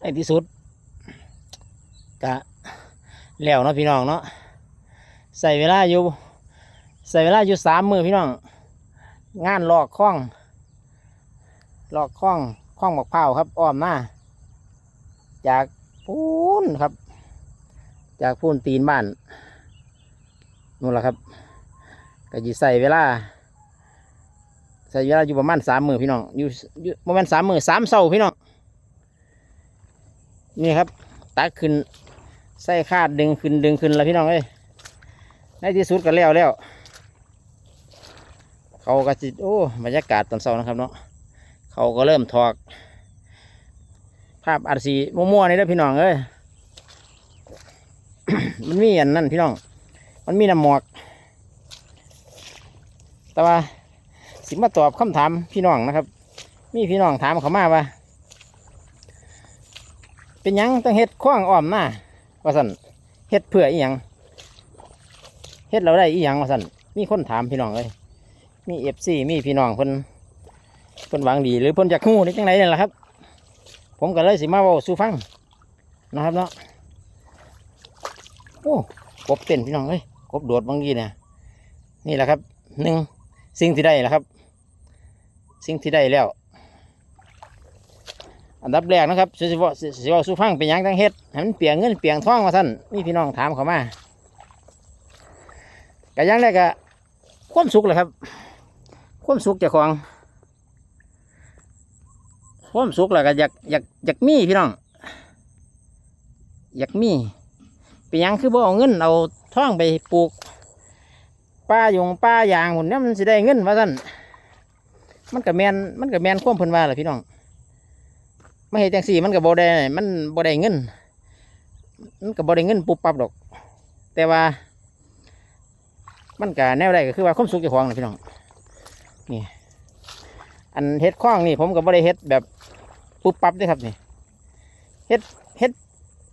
ในที่สุดกะแล้วเนาะพี่น้องเนาะใส่เวลาอยู่ใส่เวลาอยู่สามมือพี่น้อง งานลอกคล้องลอกคล้องคล้องบักเผาวครับอ้อมหน้าจากพูนครับ จากพูนตีนบ้านนู่นแหละครับก็จะใส่เวลาใส่เวลาอยู่ประมาณสามมือพี่น้องอยู่อยู่ประมาณสามมือสามเสาพี่น้อง นี่ครับตักขึ้นใส่คาดดึงขึ้นดึงขึ้นแล้วพี่น้องเอ้ยในที่สุดก็แล้วแล้วเขาก็จิตโอ้บรรยากาศตอนเช้านะครับเนาะเขาก็เริ่มถอกภาพอัดสีมั่วๆนี่เด้อพี่น้องเอ้ย มันมีอันนั่นพี่น้อง มันมีน้ำหมอก แต่ว่า สิมาตอบคำถามพี่น้องนะครับ มีพี่น้องถามเขามาว่า เป็นยังต้องเฮ็ดข้องอ้อมหน้าว่าสันเฮ็ดเพื่ออีหยังเฮ็ดเราได้อีหยังว่าสันมีคนถามพี่น้องเลยมีเอฟซีมีพี่น้องเพิ่นเพิ่นหวังดีหรือเพิ่นอยากฮู้ในจังไรนี่แหละครับ ผมก็เลยสิมาเว้าสู่ฟังนะครับเนาะโอ้กบเต้นพี่น้องเอ้ยกบโดดบางทีเนี่ยนี่แหละครับหนึ่งสิ่งที่ได้นะครับ สิ่งที่ได้แล้ว อันดับแรกนะครับสิสิวสิสิว่าสู้ฟังเป็นยังตั้งเฮ็ดให้มันเปลียงเงินเปลียงทองมาท่านนี่พี่น้องถามเขามาก็อยังแรกก็ความสุขแหละครับ ความสุขจ้าของ ความสุขแหละก็อยากอยากอยากมีพี่น้อง อยากมีเป็นยังคือบ่เอาเงินเอาทองไปปลูกป้ายงป้ายางหมุนเนี่ยมันสิได้เงินว่าสั่นมันกับแมนมันกับแมนความเพิ่นว่าแหละพี่น้อง ไม่เห็นจังสี่มันกับโบได้มันโบได้เงิน มันกับโบได้เงินปุ๊บปั๊บดอก แต่ว่า มันกับแนวใดก็คือว่าความสุขเจ้าของนะพี่น้องนี่อันเฮ็ดข้องนี่ผมกับโบได้เฮ็ดแบบปุ๊บปั๊บด้อครับนี่เฮ็ดเฮ็ด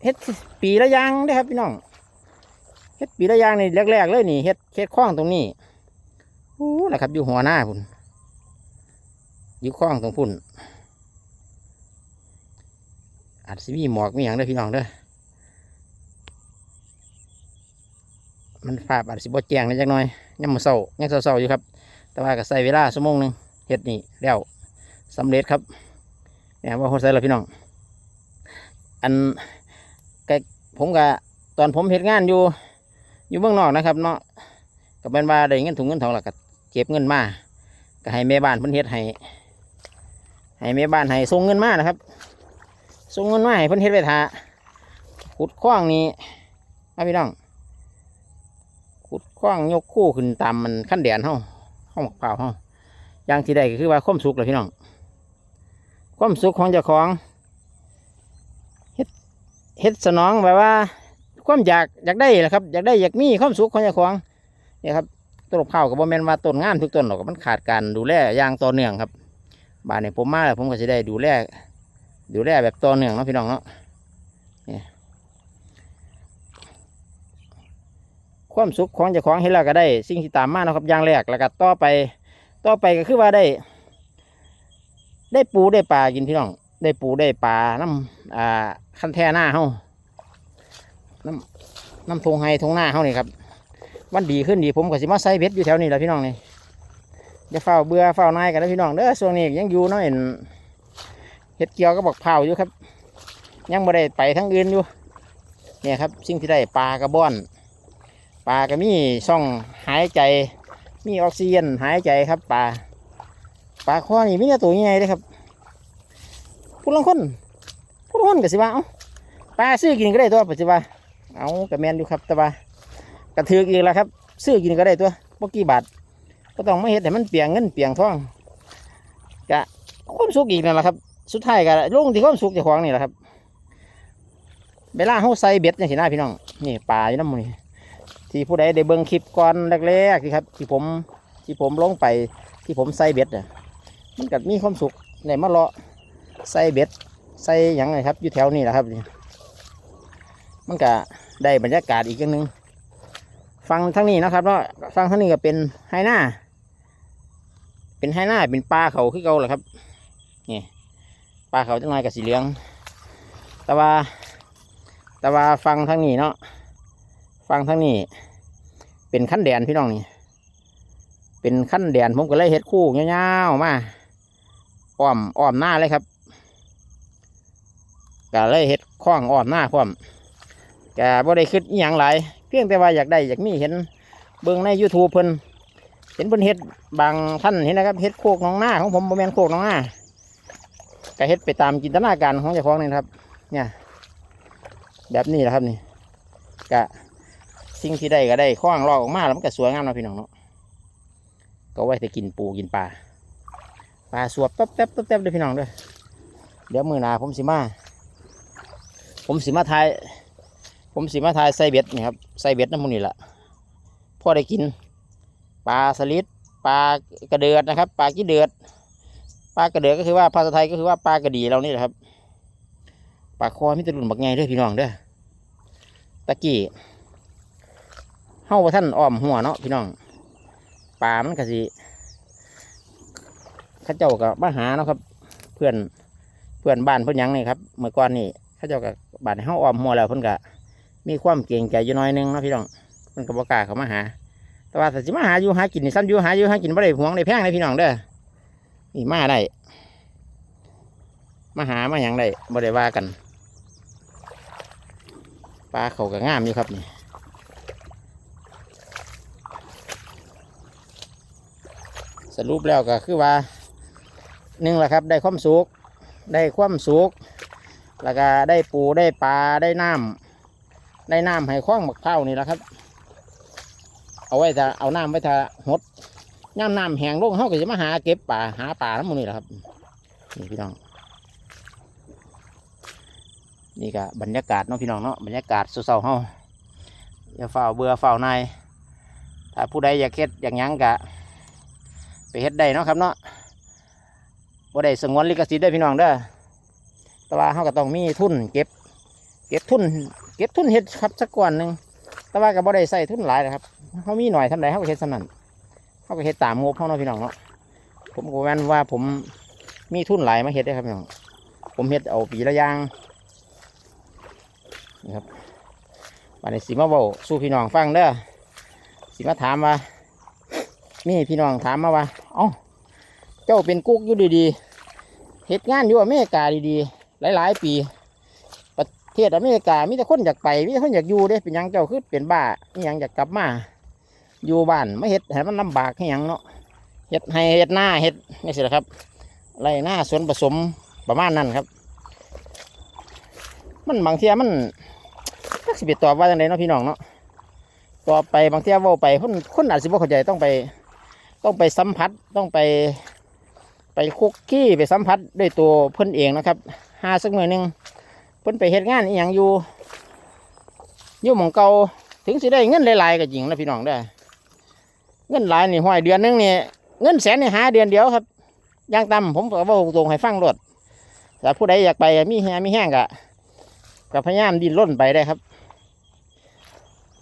เฮ็ดปีละยางด้อครับพี่น้องเฮ็ดปีละยางนี่แรกๆเลยนี่เฮ็ดเฮ็ดคล้องตรงนี้โอ้แหละครับอยู่หัวหน้าพุ่นอยู่คล้องตรงพุ่น อาจสิมีหมอกมีอย่างเด้อพี่น้องเด้อมันภาพอาจสิบ่แจงนิดจักหน่อยยังมาเศร้ายังเศร้าๆอยู่ครับ แต่ว่าก็ใส่เวลาชั่วโมงหนึ่งเฮ็ดนี่แล้วสำเร็จครับเนี่ยว่าคนใส่และพี่น้อง อันก็ผมก็ตอนผมเฮ็ดงานอยู่ อยู่เมืองนอกนะครับ เนาะก็เป็นว่าได้เงินถุงเงินทองแล้วก็เก็บเงินมาก็ให้แม่บ้านเพิ่นเฮ็ดให้ให้แม่บ้านให้ส่งเงินมานะครับ ส่งเงินมาให้เพิ่นเฮ็ดไว้ท่าขุดคว้างนี้มาพี่น้องขุดคว้างยกคู่ขึ้นตามมันขั้นแดนเฮาเฮาหมกเปล่าวเฮาอย่างที่ใดก็คือว่าความสุขเลยพี่น้องความสุขของเจ้าของเฮ็ดเฮ็ดสนองแบบว่า ความอยากอยากได้แหละครับ อยากได้อยากมีความสุขของเจ้าของเนี่ยครับต้นข้าวกับบ่แม่นว่าต้นงามทุกต้นหรอกมันขาดการดูแลอย่างต่อเนื่องครับบ้านนี้ผมมาแล้วผมก็จะได้ดูแล ดูแลแบบต่อเนื่องเนาะพี่น้องเนาะนี่ความสุขของเจ้าของเห็นแล้วก็ได้ สิ่งที่ตามมาเนาะครับอย่างแรกแล้วก็ต่อไป ต่อไปก็คือว่าได้ ได้ปูได้ปลากินพี่น้อง ได้ปูได้ปลาน้ำอ่าคันแท่หน้าเฮาน้ำน้ำทงไฮทงหน้าเขานี่ครับวันดีขึ้นดีผมก็สิมาใส่เบ็ดอยู่แถวนี้แหละพี่น้องนี่จะเฝ้าเบื่อเฝ้านายกันนะพี่น้องเด้อช่วงนี้ยังอยู่เนาะเห็น เห็ดเกี่ยวก็บอกเผาอยู่ครับ ยังไม่ได้ไปทั้งอื่นอยู่เนี่ยครับสิ่งที่ได้ปลากระบอนปลาก็มีช่องหายใจ มีออกซิเจนหายใจครับปลาปลาข้อนี่มีแต่ตัวใหญ่เลยครับผู้ลางคนผู้ลางคนก็สิว่าเอ้าปลาซื้อกินก็ได้ตัวปัจจุบันเอากระแมนอยู่ครับแต่ว่ากระถือกอีกแล้วครับซื้อกินก็ได้ตัวบ่กี่บาทก็ต้องไม่เห็ดแต่มันเปียงเงินเปียงท้องกะความสุขอีกนั่นแหละครับ สุดท้ายก็ลงที่ความสุขเจ้าของนี่แหละครับเวลาเขาใส่เบ็ดอย่างสีหน้าพี่น้องนี่ปลาอยู่น้ำมันนี่ที่ผู้ใดได้เบิ่งคลิปก่อนแรกๆที่ครับ ที่ผมที่ผมลงไปที่ผมใส่เบ็ดน่ะมันก็มีความสุขในมาเลาะใส่เบ็ดใส่หยังไงครับอยู่แถวนี้แหละครับนี่มันก็ได้บรรยากาศอีกอย่างหนึ่งฟังทั้งนี้นะครับเนาะฟังทั้งนี้ก็เป็นไฮหน้า เป็นไฮหน้าเป็นปลาเขาคือเกาแหละครับนี่ ปลาเขาจังไรกับสีเหลือง แต่ว่า แต่ว่าฟังทางนี้เนาะฟังทางนี้ เป็นขั้นแดนพี่น้องนี่เป็นขั้นแดนผมก็เลยเฮ็ดคู่เงาวๆมาอ้อมอ้อมหน้าเลยครับก็เลยเฮ็ดข้องอ้อมหน้าพร้อมก็บ่ได้คิดอหย่างหลายเพียงแต่ว่าอยากได้อยากมีเห็นเบิ่งใน YouTube เพิ่นเห็นเพิ่นเฮ็ดบางท่านเห็นนะครับเฮ็ดโคกน้องหน้าของผมบ่แม่นโคกน้องหน้า ก็เฮ็ดไปตามจินตนาการของเจ้าของนี่ครับ เนี่ย แบบนี้แหละครับนี่ก็สิ่งที่ได้ก็ได้ข้องลอกออกมาแล้วมันก็สวยงามเนะพี่น้องเนาะก็ไว้แต่กินปูกินปลาปลาสวบแป๊บแป๊บแป๊บแป๊บเลยพี่น้องเด้วยเดี๋ยวมือหนาผมสิมา ผมสิมาทาย ผมสิมาทายใส่เบ็ดนี่ครับใส่เบ็ดน้ำมันนี่แหละพ่อได้กิน ปลาสลิดปลากระเดือดนะครับ ปลากี้เดือด ปลากระเดือก็คือว่าภาษาไทยก็คือว่าปลากระดีเรานี่แหละครับปลาคอมิตรรุ่นบักไงด้อพี่น้องเด้อตะกี้เฮาว่าท่านอ้อมหัวเนาะพี่น้องปลามันก็สิข้าเจ้ากับมาหาเนาะครับ เพื่อนเพื่อนบ้านเพื่อนยังนี่ครับ เมื่อก่อนนี่ข้าเจ้ากับบ้านให้าอ้อมหัวแล้วเพิ่อนก็มีความเกรงใจอยู่น้อยนึงเนาะพี่น้องเพิ่นก็บ่กาเขามาหา แต่ว่าถ้าสิมาหาอยู่หากินนี่ซ้ำอยู่หาอยู่หากินบ่ได้หวงได้แพงเลยพี่น้องเด้อ นี่มาได้ มาหามาหยังได้บ่ได้ว่ากัน ปลาเขาก็งามอยู่ครับนี่สรุปแล้วก็คือว่าหนึ่งแหละครับ ได้ความสุขได้ความสุขแล้วก็ได้ปูได้ปลาได้น้ำได้น้ำให้คล้องบักเท่านี่แหละครับ เอาไว้ถ้าเอาน้ำไว้ถ้าหด ย่ำน้ำแห้งลงเขาก็จะมาหาเก็บปลาหาปลาทั้งหมดนี่แหละครับนี่พี่น้อง นี่ก็บรรยากาศเนาะพี่น้องเนาะบรรยากาศสุดเศร้าเฮาอย่าเฝ้าเบื่อเฝ้านายถ้าผู้ใดอยากเฮ็ดอยากยังกะ ไปเฮ็ดได้เนาะครับเนาะบ่ได้สงวนลิขสิทธิ์ได้พี่น้องเด้อแต่ว่าเฮาก็ต้องมีทุนเก็บ เก็บทุน เก็บทุนเฮ็ดครับสักก้อนหนึ่งแต่ว่าก็บ่ได้ใส่ทุนหลายนะครับเฮามีหน่อยทำาใดเฮาก็เฮ็ดสนั้น เฮาก็เฮ็ดตามงบเฮาเนาะพี่น้องเนาะผมก็แม่นว่าผมมีทุนหลายมาเฮ็ดได้ครับพี่น้องผมเฮ็ดเอาปีละอย่างนะครับวันนี้สิมาเบาสู้พี่น้องฟังเด้อสิมาถามว่ามีพี่น้องถามมาว่าเอ้าเจ้าเป็นกุ๊กอยู่ดีๆเหตุงานอยู่อเมริกาดีๆ หลายๆ ปี ประเทศอเมริกามีแต่คนอยากไปมีแต่คนอยากอยู่เด้เป็นยังเจ้าคือเป็นบ้ามียังอยากกลับมา อยู่บ้านไม่เห็ดให้มันลำบากให้ยังเนาะเห็ดให้เห็ดหน้าเห็ดนี่สิครับไรหน้าสวนผสมประมาณนั้นครับ มันบางเทียมันจักสิบตอบว่าจังไดเนาะพี่น้องเนาะตอไปบางเทียว่าไปคนคนอาจสิบ่เข้าใจต้องไป ต้องไปสัมผัสต้องไป ไปคุกกี้ไปสัมผัสด้วยตัวเพิ่อนเองนะครับหาสักหน่อยหนึ่งเพิ่อนไปเฮ็ดงานอีหยังอยู่อยู่หมองเกาถึงสิได้เงินหลายๆก็จริงนะพี่น้องได้ เงินหลายนี่ห้อยเดือนนึงนี่เงินแสนนี่หาเดือนเดียวครับย่างต่ำผมก็ว่าตรงให้ฟังรถแต่ผู้ใดอยากไปมีแฮมีแห้งกะก็พยายามดิ้นร่นไปได้ครับ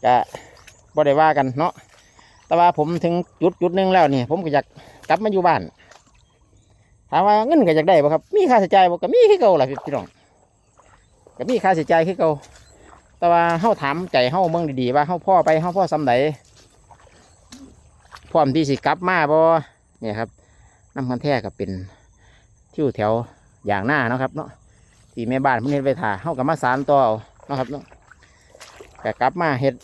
ก็บ่ได้ว่ากันเนาะแต่ว่าผมถึงจุดจุดหนึงแล้วนี่ผมก็อยากกลับมาอยู่บ้านถามว่าเงินก็อยากได้บ่ครับ มีค่าใช้จ่ายบ่ก็มีคือเก่าล่ะพี่น้องก็มีค่าใช้จ่ายคือเก่าแต่ว่าเฮาถามใจเฮาเมืองดีๆว่าเฮาพ่อไปเฮาพ่อสำใดพ ร้อมที่สิกลับมาบ่เนี่ยครับน้ำกันแท้ก็เป็นที่อยู่แถวอย่างหน้าเนาะครับเนาะที่แม่บ้านเพิ่นเฮ็ดไว้ถ่าเฮากับมาสารต่อเอาเนาะครับเนาะแต่กลับมาเฮ็ด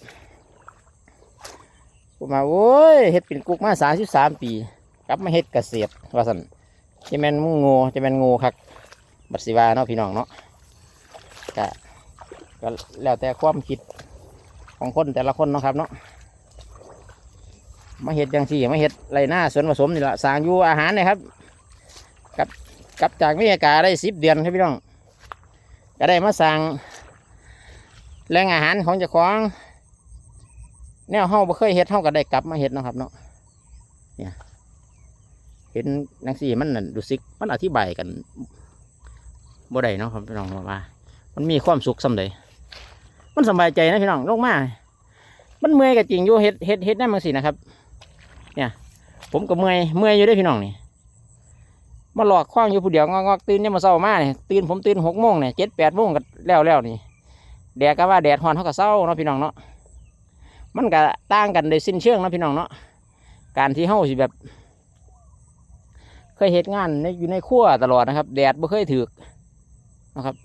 ผมมาโอ้ยเฮ็ดเป็นกุกมาสามสิบสามปี กลับมาเฮ็ดเกษตรว่าซั่นจะแมนมึงโง่จะแมนโง่คักบัดสิวาเนาะพี่น้องเนาะก็ก็แล้วแต่ความคิดของคนแต่ละคนเนาะครับเนาะ มาเฮ็ดจังซี่มาเฮ็ดไรหน้าสวนผสมนี่แหละสางอยู่อาหารเนี่ยครับกับกับจากอเมริกาได้สิบเดือนครับพี่น้องก็ได้มาสั่งแหล่งอาหารของเจ้าของแนวเฮาบ่เคยเฮ็ดเฮาก็ได้กลับมาเฮ็ดนะครับเนาะเนี่ยเห็นนังสี่มันน่ะรู้สึกมันอธิบายกันบ่ได้เนาะครับพี่น้องว่า มันมีความสุขสำใดมันสบายใจนะพี่น้องลงมา มันเมื่อยก็จริงอยู่เฮ็ดเฮ็ดเฮ็ดนั่นมันสินะครับ เนี่ย ผมก็เมื่อยเมื่อยอยู่เด้พี่น้องนี่มาหลอกคว้างอยู่ผู้เดียวงอกๆตื่นเนี่ยมาเศร้ามากเนี่ยตื่นผมตื่นหกโมงเนี่ยเจ็ดแปดโมงก็แล้วแล้วนี่แดดก็ว่าแดดฮอนเขาก็เศร้าเนาะพี่น้องเนาะมันก็ต่างกันโดยสิ้นเชิงเนาะพี่น้องเนาะการที่เฮาสิแบบ เคยเฮ็ดงานในอยู่ในครัวตลอดนะครับ แดดบ่เคยถือกนะครับ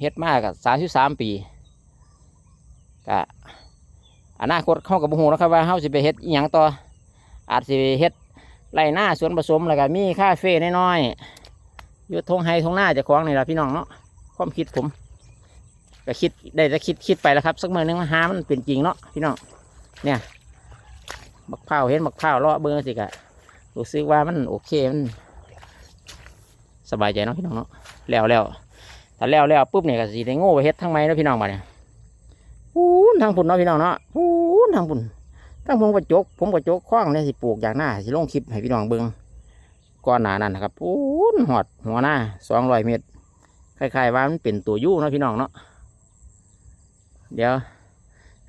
เฮ็ดมากับสามสิบสามปีก็ อนาคตเข้ากับบุหูนะครับว่าเฮาสิไปเฮ็ดอีหยังต่ออาจสิไปเฮ็ดไรหน้าสวนผสมแล้วก็มีคาเฟ่น้อยๆยู่ทงไฮทงหน้าจะคล้องนี่ละพี่น้องเนาะความคิดผมก็คิดได้แต่คิดคิดไปแล้วครับ สักเมื่อนึงหามันเป็นจริงเนาะพี่น้องเนี่ยบักเผาวเห็นบักเผาวเลาะเบอร์สิกะรู้สึกว่ามันโอเคมันสบายใจเนาะพี่น้องเนาะแล้วแล้วถ้าแล้วแล้วปุ๊บเนี่ยก็สีได้โง่ไปเฮ็ดทั้งไม้เนาะพี่น้องมาเนี่ย พูนทางพุ่นเนาะพี่น้องเนาะพูนทางพุ่นทางผมก็จก ผมก็จกคว้างเนี่ยสิปลูกอย่างหน้าสิลงคลิปให้พี่น้องเบิ่งก้อนหนานั่นนะครับพูนหอดหัวหน้าสองร้อยเมตรคล้ายๆว่ามันเป็นตัวยู่เนาะพี่น้องเนาะเดี๋ยว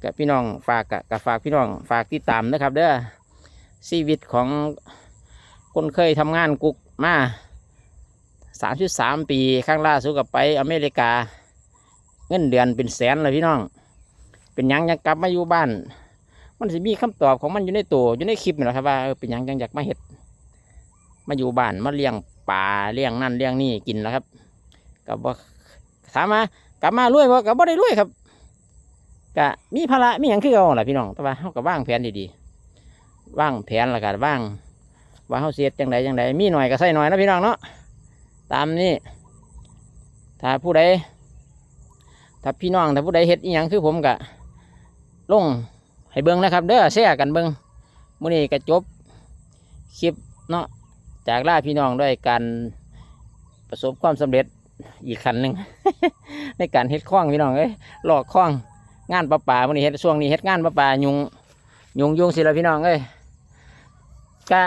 กับพี่น้องฝากกับกับฝากพี่น้องฝากติดตามนะครับ เด้อชีวิตของคนเคยทำงานกุกมาสามสิบสามปีข้างล่าสุดกับไปอเมริกา เงินเดือนเป็นแสนเลยพี่น้อง เป็นยังยังกลับมาอยู่บ้าน มันสิมีคำตอบของมันอยู่ในตัวอยู่ในคลิปนี่แหละครับว่าเป็นยังยังอยากมาเห็ดมาอยู่บ้านมาเลี้ยงปลาเลี้ยงนั่นเลี้ยงนี่กินแล้วครับกับว่าถามมากลับมารวยบ่กับบ่ได้รวยครับกะมีภาระมีหยังคือเอาล่ะพี่น้องแต่ว่าเขาก็ว่างแผนดีๆว่างแผนล้วก็ว่าง ว่าเฮาเสียจังใดจังใดมีหน่อยก็ใส่หน่อยนะพี่น้องเนาะตามนี้ถ้าผู้ใดถ้าพี่น้องถ้าผู้ใดเฮ็ดอีหยังคือผมกะ ลงให้เบิ่งนะครับ เด้อแชร์กันเบิ่งมื้อนี้ก็จบคลิปเนาะจากล่าพี่น้องด้วยการประสบความสำเร็จอีกขั้นหนึ่งในการเฮ็ดคล้องพี่น้องเอ้ยหลอกคล้องงานประปามื้อนี้เฮ็ดช่วงนี้เฮ็ดงานประปายุงยุงยุงสิละพี่น้องเอ้ยก็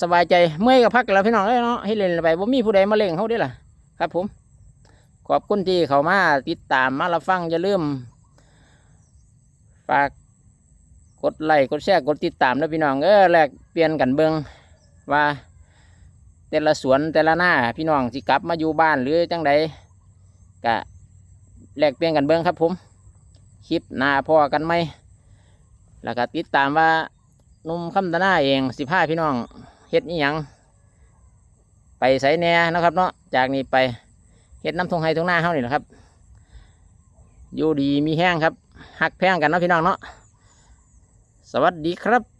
สบายใจเมื่อยก็พักแล้วพี่น้องเอ้ยเนาะให้เล่นไปบ่มีผู้ใดมาเล่งเขาได้ล่ะครับผม ขอบคุณที่เขามาติดตามมารับฟังอย่าลืม ฝากกดไลค์กดแชร์กดติดตามนะพี่น้องเออแลกเปลี่ยนกันเบิงว่า แต่ละสวนแต่ละหน้าพี่น้องสิกลับมาอยู่บ้านหรือจังใดกะแลกเปลี่ยนกันเบิงครับผมคลิปหน้าพอกันไหมแล้วก็ติดตามว่านุ่มคำตะหน้าเองสิบห้าพี่น้องเฮ็ดนี่ยังไปใส่แหน่นะครับเนาะจากนี้ไปเฮ็ดน้ำทงไห้ทงหน้าเฮานี่แหละครับ อยู่ดีมีแห้งครับ หักแพงกันเนาะพี่น้องเนาะสวัสดีครับ